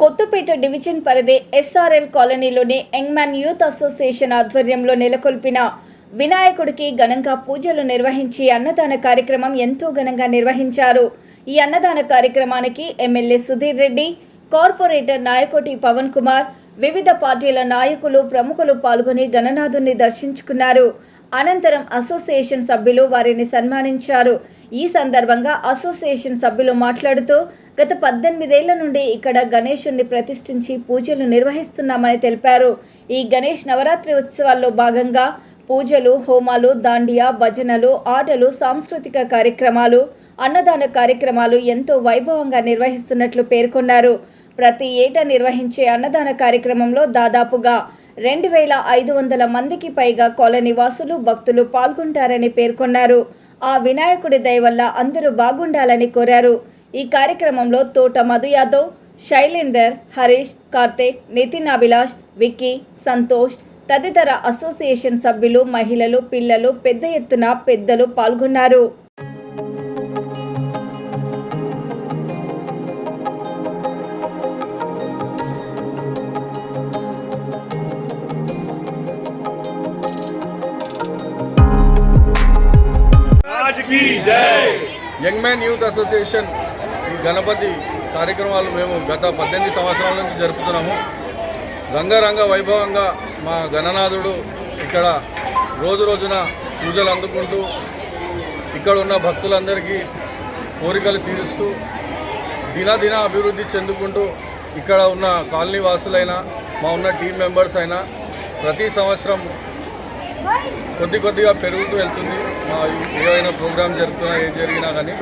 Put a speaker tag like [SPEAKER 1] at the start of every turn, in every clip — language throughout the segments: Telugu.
[SPEAKER 1] కొత్తపేట డివిజన్ పరిధి ఎస్ఆర్ఎల్ కాలనీలోని యంగ్మ్యాన్ యూత్ అసోసియేషన్ ఆధ్వర్యంలో నెలకొల్పిన వినాయకుడికి ఘనంగా పూజలు నిర్వహించి అన్నదాన కార్యక్రమం ఎంతో ఘనంగా నిర్వహించారు. ఈ అన్నదాన కార్యక్రమానికి ఎమ్మెల్యే సుధీర్ రెడ్డి కార్పొరేటర్ నాయకోటి పవన్ కుమార్ వివిధ పార్టీల నాయకులు ప్రముఖులు పాల్గొని గణనాథుని దర్శించుకున్నారు. అనంతరం అసోసియేషన్ సభ్యులు వారిని సన్మానించారు. ఈ సందర్భంగా అసోసియేషన్ సభ్యులు మాట్లాడుతూ గత పద్దెనిమిదేళ్ళ నుండి ఇక్కడ గణేశుణ్ణి ప్రతిష్ఠించి పూజలు నిర్వహిస్తున్నామని తెలిపారు. ఈ గణేష్ నవరాత్రి ఉత్సవాల్లో భాగంగా పూజలు హోమాలు దాండియా భజనలు ఆటలు సాంస్కృతిక కార్యక్రమాలు అన్నదాన కార్యక్రమాలు ఎంతో వైభవంగా నిర్వహిస్తున్నట్లు పేర్కొన్నారు. ప్రతి ఏటా నిర్వహించే అన్నదాన కార్యక్రమంలో దాదాపుగా రెండు వేల ఐదు వందల మందికి పైగా కాలనివాసులు భక్తులు పాల్గొంటారని పేర్కొన్నారు. ఆ వినాయకుడి దయ వల్ల అందరూ బాగుండాలని కోరారు. ఈ కార్యక్రమంలో తోట మధు యాదవ్ శైలేందర్ హరీష్ కార్తిక్ నితిన్ అభిలాష్ విక్కీ సంతోష్ తదితర అసోసియేషన్ సభ్యులు మహిళలు పిల్లలు పెద్ద ఎత్తున పెద్దలు పాల్గొన్నారు.
[SPEAKER 2] యంగ్ మ్యాన్ యూత్ అసోసియేషన్ ఈ గణపతి కార్యక్రమాలు మేము గత పద్దెనిమిది సంవత్సరాల నుంచి జరుపుతున్నాము. రంగరంగ వైభవంగా మా గణనాథుడు ఇక్కడ రోజు రోజున పూజలు అందుకుంటూ ఇక్కడ ఉన్న భక్తులందరికీ కోరికలు తీరుస్తూ దినదిన అభివృద్ధి చెందుకుంటూ ఇక్కడ ఉన్న కాలనీ వాసులైనా మా ఉన్న టీం మెంబర్స్ అయినా ప్రతి సంవత్సరం కొద్ది కొద్దిగా పెరుగుతూ వెళ్తుంది. మా ఏవైనా ప్రోగ్రాం జరుగుతున్నా ఏం జరిగినా కానీ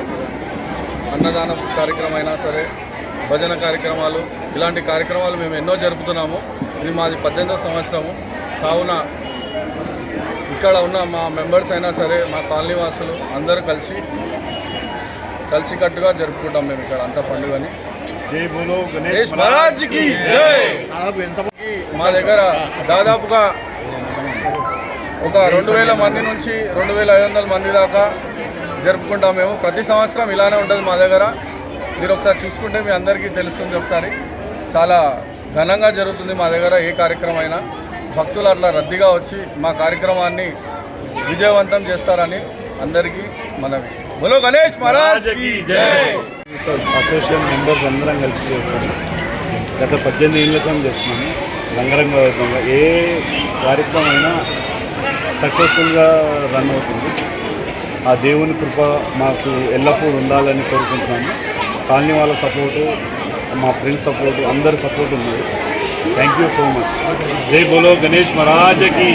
[SPEAKER 2] అన్నదాన కార్యక్రమం అయినా సరే భజన కార్యక్రమాలు ఇలాంటి కార్యక్రమాలు మేము ఎన్నో జరుపుతున్నాము. ఇది మాది పద్దెనిమిదో సంవత్సరము. కావున ఇక్కడ ఉన్న మా మెంబర్స్ అయినా సరే మా కాలనీ వాసులు అందరూ కలిసి కలిసికట్టుగా జరుపుకుంటాం మేము ఇక్కడ అంత పండుగని. మా దగ్గర దాదాపుగా ఒక రెండు వేల మంది నుంచి రెండు వేల ఐదు వందల మంది దాకా జరుపుకుంటాం మేము. ప్రతి సంవత్సరం ఇలానే ఉంటుంది మా దగ్గర. మీరు ఒకసారి చూసుకుంటే మీ అందరికీ తెలుస్తుంది ఒకసారి. చాలా ఘనంగా జరుగుతుంది మా దగ్గర ఏ కార్యక్రమం అయినా. భక్తులు అట్లా రద్దీగా వచ్చి మా కార్యక్రమాన్ని విజయవంతం చేస్తారని అందరికీ మనవి. బోలో గణేష్ మహారాజ్
[SPEAKER 3] అసోసియేషన్ మెంబర్స్ అందరం కలిసి చేస్తాము గత పద్దెనిమిది ఏళ్ళ చేస్తున్నాము. రంగరంగ వైభవంగా ఏ కార్యక్రమం అయినా సక్సెస్ఫుల్గా రన్ అవుతుంది. ఆ దేవుని కృప మాకు ఎల్లప్పుడూ ఉండాలని కోరుకుంటున్నాము. కాలనీ వాళ్ళ సపోర్టు మా ఫ్రెండ్స్ సపోర్టు అందరి సపోర్ట్ ఉంది. థ్యాంక్ యూ సో మచ్ జై బోలో గణేష్ మహారాజకి.